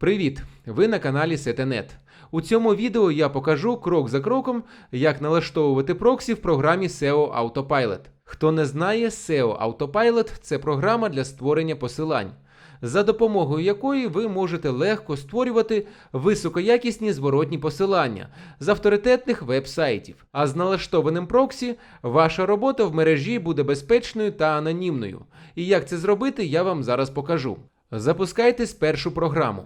Привіт! Ви на каналі Setenet. У цьому відео я покажу крок за кроком, як налаштовувати проксі в програмі SEO Autopilot. Хто не знає, SEO Autopilot – це програма для створення посилань, за допомогою якої ви можете легко створювати високоякісні зворотні посилання з авторитетних веб-сайтів. А з налаштованим проксі ваша робота в мережі буде безпечною та анонімною. І як це зробити, я вам зараз покажу. Запускайте спершу програму.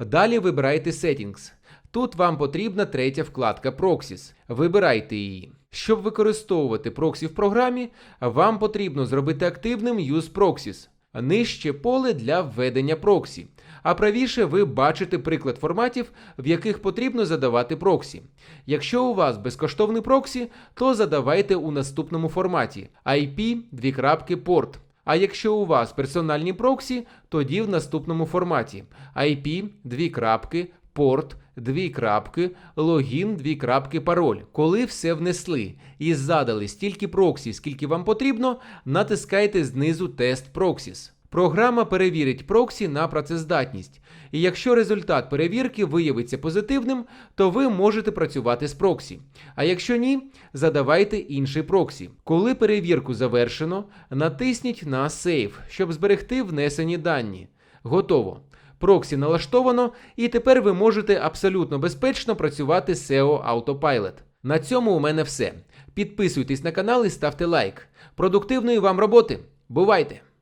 Далі вибирайте Settings. Тут вам потрібна третя вкладка Proxies. Вибирайте її. Щоб використовувати проксі в програмі, вам потрібно зробити активним Use Proxies. Нижче поле для введення проксі. А правіше ви бачите приклад форматів, в яких потрібно задавати проксі. Якщо у вас безкоштовний проксі, то задавайте у наступному форматі IP порт. А якщо у вас персональні проксі, тоді в наступному форматі IP, дві крапки, порт, дві крапки, логін, дві крапки, пароль. Коли все внесли і задали стільки проксі, скільки вам потрібно, натискайте знизу тест Proxies. Програма перевірить проксі на працездатність. І якщо результат перевірки виявиться позитивним, то ви можете працювати з проксі. А якщо ні, задавайте інший проксі. Коли перевірку завершено, натисніть на Save, щоб зберегти внесені дані. Готово. Проксі налаштовано, і тепер ви можете абсолютно безпечно працювати з SEO Autopilot. На цьому у мене все. Підписуйтесь на канал і ставте лайк. Продуктивної вам роботи! Бувайте!